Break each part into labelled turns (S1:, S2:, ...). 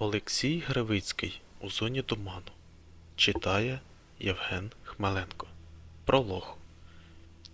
S1: Олексій Гравицький у зоні туману. Читає Євген Хмеленко. Пролог.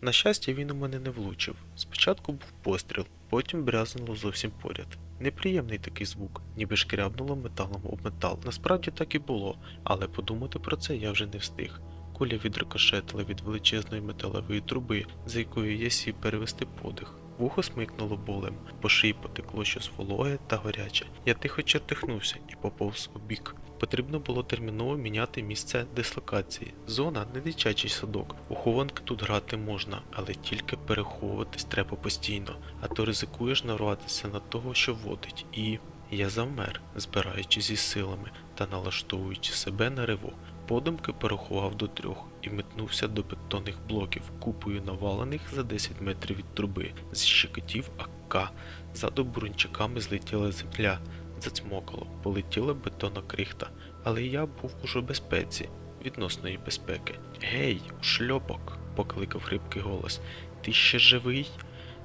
S1: На щастя, він у мене не влучив. Спочатку був постріл, потім брязнуло зовсім поряд. Неприємний такий звук, ніби шкрябнуло металом об метал. Насправді так і було, але подумати про це я вже не встиг. Куля відрикошетила від величезної металевої труби, за якою я сів перевести подих. Вухо смикнуло болем, по шиї потекло щось вологе та гаряче. Я тихо чертихнувся і поповз у бік. Потрібно було терміново міняти місце дислокації. Зона не дитячий садок. У хованки тут грати можна, але тільки переховуватись треба постійно, а то ризикуєш нарватися на того, що водить. І я завмер, збираючись із силами та налаштовуючи себе на ривок. Подумки порахував до трьох і метнувся до бетонних блоків, купою навалених за 10 метрів від труби, зщекотів АК. Ззаду бурунчиками злетіла земля, зацмокало, полетіла бетонна крихта, але я був уже безпеці, відносної безпеки. Гей, шльопок! покликав хрипкий голос. Ти ще живий?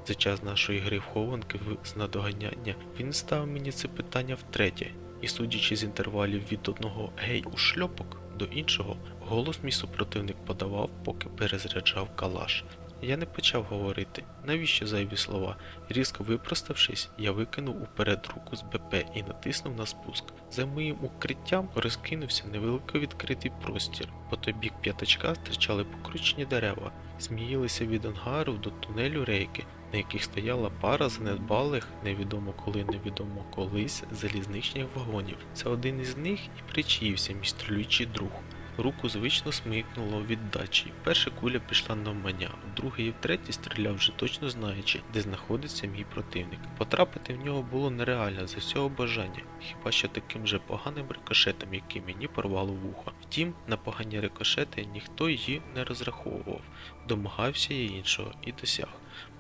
S1: За час нашої гри в хованки в знадоганяння він ставив мені це питання втретє, і судячи з інтервалів від одного гей у шльопок до іншого, голос мій супротивник подавав, поки перезаряджав калаш. Я не почав говорити, навіщо зайві слова. Різко випроставшись, я викинув уперед руку з БП і натиснув на спуск. За моїм укриттям розкинувся невеликий відкритий простір. По той бік п'ятачка стирчали покручені дерева, зміїлися від ангару до тунелю рейки, на яких стояла пара занедбалих, невідомо коли, невідомо колись, залізничних вагонів. Це один із них і причаївся мій стрілюючий друг. Руку звично смикнуло від дачі. Перша куля пішла на мене, другий і втретій стріляв вже точно знаючи, де знаходиться мій противник. Потрапити в нього було нереально за всього бажання, хіба що таким же поганим рикошетом, який мені порвало вухо. Втім, на погані рикошети ніхто її не розраховував, домагався я іншого і досяг.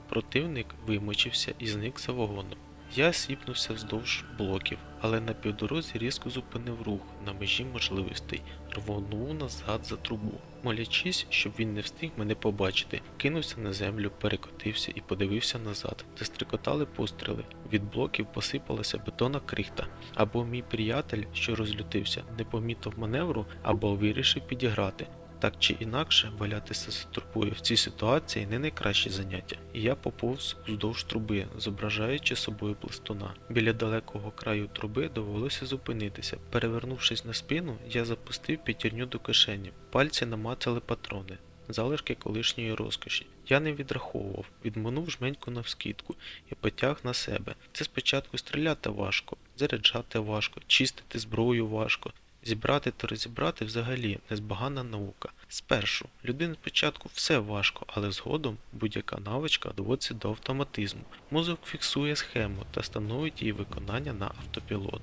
S1: Противник вимочився і зник за вагоном. Я сіпнувся вздовж блоків, але на півдорозі різко зупинив рух на межі можливостей, рвонув назад за трубу. Молячись, щоб він не встиг мене побачити, кинувся на землю, перекотився і подивився назад. Застрикотали постріли. Від блоків посипалася бетонна крихта. Або мій приятель, що розлютився, не помітив маневру, або вирішив підіграти. Так чи інакше, валятися за трубою в цій ситуації не найкраще заняття, і я поповз уздовж труби, зображаючи собою пластуна. Біля далекого краю труби довелося зупинитися. Перевернувшись на спину, я запустив п'ятірню до кишені. Пальці намацали патрони. Залишки колишньої розкоші. Я не відраховував, відманув жменьку навскідку і потяг на себе. Це спочатку стріляти важко, заряджати важко, чистити зброю важко. Зібрати та розібрати взагалі незбагана наука. Спершу людині спочатку все важко, але згодом будь-яка навичка доводиться до автоматизму. Мозок фіксує схему та становить її виконання на автопілот.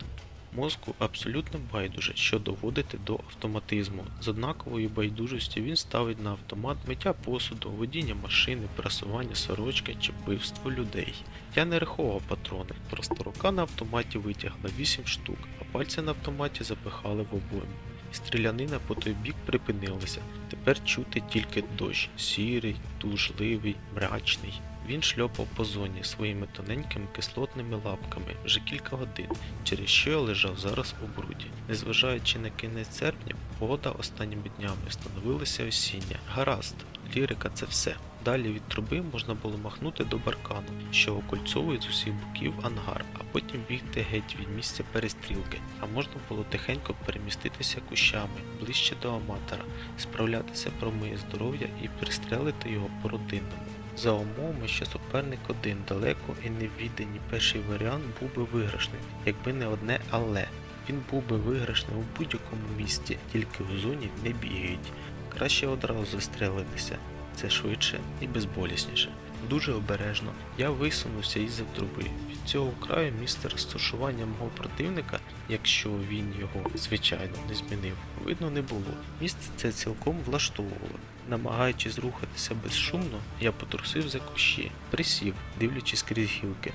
S1: Мозку абсолютно байдуже, що доводити до автоматизму. З однаковою байдужістю він ставить на автомат миття посуду, водіння машини, прасування сорочки чи вбивство людей. Я не рахував патрони, просто рука на автоматі витягла 8 штук, а пальці на автоматі запихали в обойму. Стрілянина по той бік припинилася. Тепер чути тільки дощ, сірий, тужливий, мрачний. Він шльопав по зоні своїми тоненькими кислотними лапками вже кілька годин, через що я лежав зараз у бруді. Незважаючи на кінець серпня, погода останніми днями становилася осіння. Гаразд, лірика це все. Далі від труби можна було махнути до баркану, що окольцовує з усіх боків ангар, а потім бігти геть від місця перестрілки. А можна було тихенько переміститися кущами ближче до аматора, справлятися про моє здоров'я і пристрелити його по родинному. За умовами, що суперник один далеко і невіддані перший варіант був би виграшним, якби не одне але. Він був би виграшний у будь-якому місці, тільки в зоні не бігають. Краще одразу застрелитися. Це швидше і безболісніше. Дуже обережно я висунувся із-за труби. Від цього краю місце розташування мого противника, якщо він його, звичайно, не змінив, видно не було. Місце це цілком влаштовувало. Намагаючись рухатися безшумно, я потрусив за кущі, присів, дивлячись крізь гілки.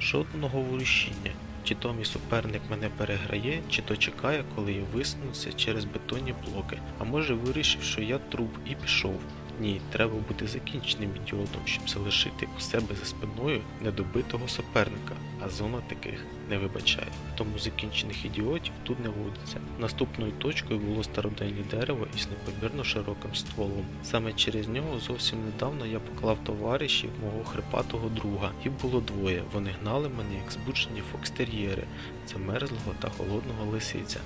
S1: Жодного ворушіння. Чи то мій суперник мене переграє, чи то чекає, коли я висунуся через бетонні блоки, а може вирішив, що я труп і пішов. Ні, треба бути закінченим ідіотом, щоб залишити у себе за спиною недобитого суперника, а зона таких не вибачає. Тому закінчених ідіотів тут не водиться. Наступною точкою було стародавнє дерево із непомірно широким стволом. Саме через нього зовсім недавно я поклав товаришів мого хрипатого друга. Їх було двоє. Вони гнали мене як збуджені фокстер'єри, це мерзлого та холодного лисиця.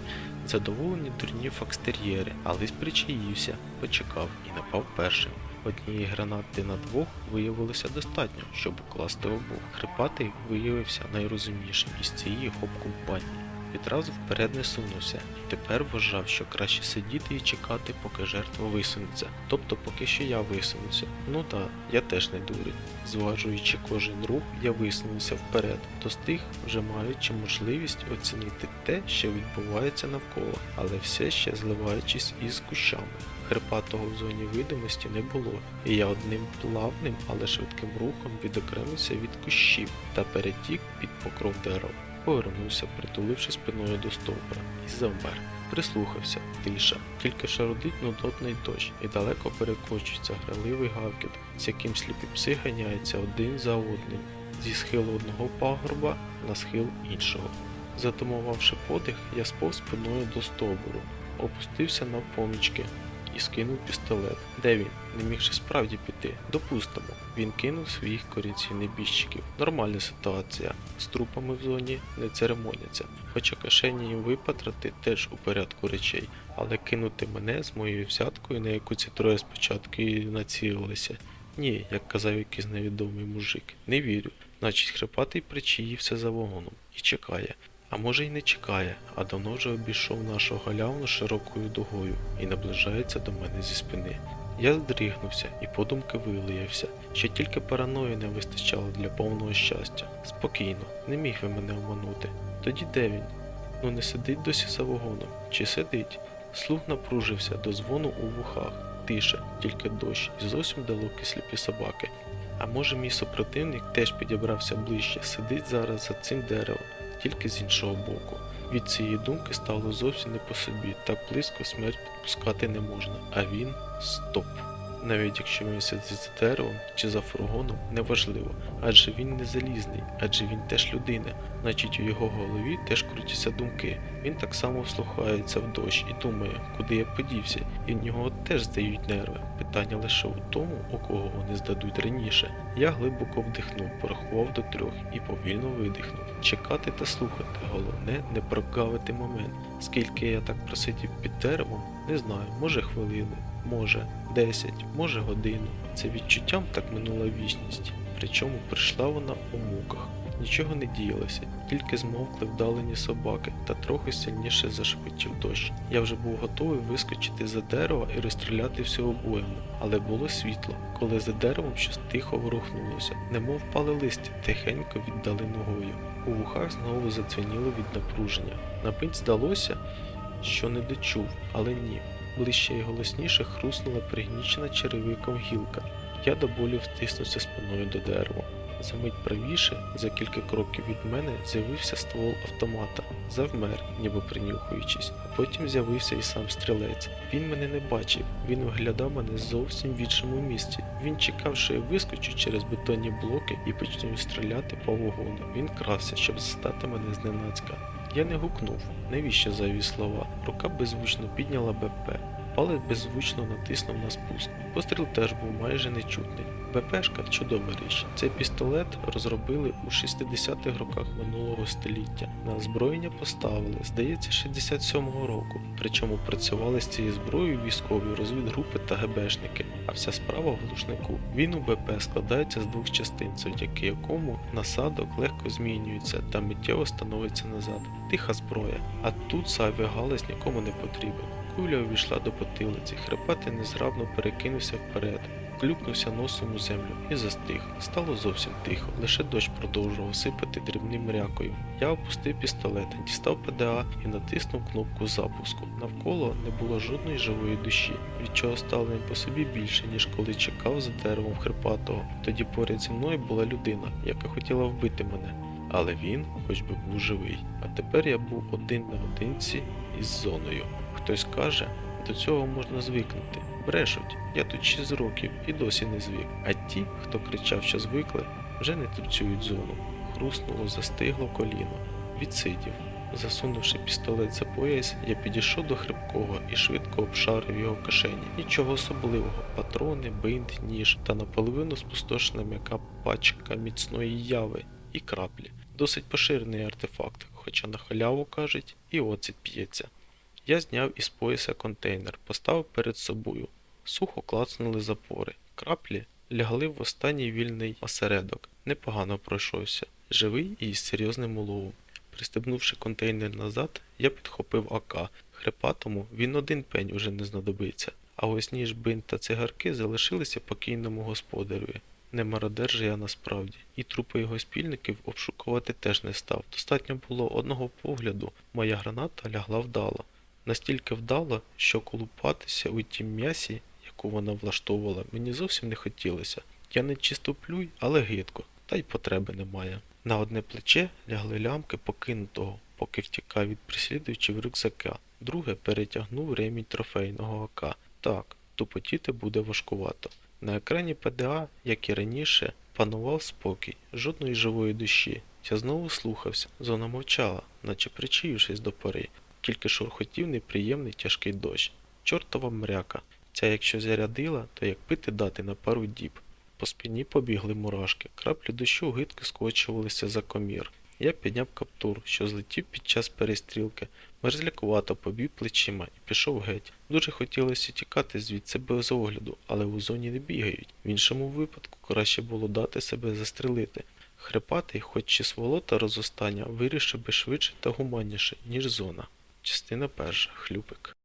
S1: Задоволені дурні фокстер'єри, але спричаївся, почекав і напав першим. Однієї гранати на двох виявилося достатньо, щоб укласти обох. Хрипатий виявився найрозумнішим із цієї хоп-компанії. Відразу вперед не сунувся, і тепер вважав, що краще сидіти і чекати, поки жертва висунеться. Тобто, поки що я висунуся. Ну та я теж не дурень. Зважуючи кожен рух, я висунувся вперед, то з тих, вже маючи можливість оцінити те, що відбувається навколо, але все ще зливаючись із кущами. Хрипатого в зоні видимості не було, і я одним плавним, але швидким рухом відокремився від кущів та перетік під покров дерева. Повернувся, притуливши спиною до стовбура, і завмер. Прислухався, тиша, тільки шародить нудотний дощ і далеко перекочується граливий гавкіт, з яким сліпі пси ганяються один за одним, зі схилу одного пагорба на схил іншого. Затумувавши подих, я сповз спиною до стовбуру, опустився навпомічки і скинув пістолет. Де він? Не міг же справді піти. Допустимо. Він кинув своїх корінців небіжчиків. Нормальна ситуація. З трупами в зоні не церемоняться. Хоча кишені їм випатрати теж у порядку речей, але кинути мене з моєю взяткою, на яку ці троє спочатку і націлилися. Ні, як казав якийсь невідомий мужик, не вірю. Значить, хрипатий причаївся за вагоном і чекає. А може й не чекає, а давно вже обійшов нашу галявну широкою дугою і наближається до мене зі спини. Я здригнувся і подумки вилаявся, що тільки параної не вистачало для повного щастя. Спокійно, не міг ви мене обманути. Тоді де він? Ну не сидить досі за вагоном, чи сидить? Слух напружився до дзвону у вухах. Тиша, тільки дощ і зовсім далекі сліпі собаки. А може мій супротивник теж підібрався ближче, сидить зараз за цим деревом, тільки з іншого боку. Від цієї думки стало зовсім не по собі, так близько смерть підпускати не можна. А він стоп. Навіть якщо він сидить за деревом чи за фургоном, неважливо, адже він не залізний, адже він теж людина, значить у його голові теж крутяться думки. Він так само вслухається в дощ і думає, куди я подівся, і в нього теж здають нерви. Питання лише у тому, у кого вони здадуть раніше. Я глибоко вдихнув, порахував до трьох і повільно видихнув. Чекати та слухати, головне не прогавити момент. Скільки я так просидів під деревом, не знаю, може хвилини, може 10, може годину. Це відчуттям так минула вічність. Причому прийшла вона у муках. Нічого не діялося, тільки змовкли вдалені собаки та трохи сильніше зашвидчив дощ. Я вже був готовий вискочити за дерева і розстріляти всю обойму, але було світло, коли за деревом щось тихо ворухнулося, немов впали листя, тихенько віддали ногою. У вухах знову задзвеніло від напруження. На мить здалося, що не дочув, але ні. Ближче і голосніше хруснула пригнічена черевиком гілка. Я до болю втиснувся спиною до дерева. За мить правіше, за кілька кроків від мене, з'явився ствол автомата, завмер, ніби принюхуючись, а потім з'явився і сам стрілець. Він мене не бачив, він оглядав мене зовсім в іншому місці. Він чекав, що я вискочу через бетонні блоки і почну стріляти по вагону. Він крався, щоб застати мене зненацька. Я не гукнув, навіщо зайві слова. Рука беззвучно підняла БП. Палець беззвучно натиснув на спуск. Постріл теж був майже нечутний. БПшка чудова річ. Цей пістолет розробили у 60-х роках минулого століття. На озброєння поставили, здається, 67-го року. Причому працювали з цією зброєю військові розвідгрупи та ГБшники. А вся справа в глушнику. Він у БП складається з двох частин, завдяки якому насадок легко змінюється та миттєво становиться назад. Тиха зброя. А тут зайвий галас нікому не потрібен. Куля увійшла до потилиці, хрипати незграбно перекинувся вперед, клюкнувся носом у землю і застиг. Стало зовсім тихо, лише дощ продовжував сипати дрібним рякою. Я опустив пістолет, дістав ПДА і натиснув кнопку запуску. Навколо не було жодної живої душі, від чого стало він по собі більше, ніж коли чекав за деревом хрипатого. Тоді поряд зі мною була людина, яка хотіла вбити мене. Але він, хоч би був живий. А тепер я був один на одинці із зоною. Хтось каже, до цього можна звикнути. Брешуть, я тут 6 років і досі не звик. А ті, хто кричав, що звикли, вже не тупцюють зону. Хруснуло, застигло коліно. відсидів. Засунувши пістолет за пояс, я підійшов до хрипкого і швидко обшарив його кишені. Нічого особливого, патрони, бинт, ніж та наполовину спустошена м'яка пачка міцної яви і краплі. Досить поширений артефакт, хоча на халяву кажуть, і оцет п'ється. Я зняв із пояса контейнер, поставив перед собою. Сухо клацнули запори. Краплі лягли в останній вільний осередок. Непогано пройшовся, живий і з серйозним уловом. Пристебнувши контейнер назад, я підхопив АК. Хрипатому він один пень уже не знадобиться. А ось ніж бинт та цигарки залишилися покійному господареві. Не мародер же я насправді, і трупи його спільників обшукувати теж не став. Достатньо було одного погляду, моя граната лягла вдало. Настільки вдало, що колупатися у тім м'ясі, яку вона влаштовувала, мені зовсім не хотілося. Я не чистоплюй, але гидко, та й потреби немає. На одне плече лягли лямки покинутого, поки втікав від прислідуючів рюкзака. Друге перетягнув ремінь трофейного АК. Так, тупотіти буде важкувато. На екрані ПДА, як і раніше, панував спокій, жодної живої душі. Я знову слухався, зона мовчала, наче причаївшись до пори, тільки шурхотів неприємний тяжкий дощ. Чортова мряка. Ця якщо зарядила, то як пити дати на пару діб. По спині побігли мурашки, краплі дощу гидко скочувалися за комір. Я підняв каптур, що злетів під час перестрілки, мерзлякувато побів плечима і пішов геть. Дуже хотілося тікати звідси без огляду, але у зоні не бігають. В іншому випадку краще було дати себе застрелити. Хрипатий, хоч чи сволота розостання, вирішив би швидше та гуманніше, ніж зона. Частина перша. Хлюпик.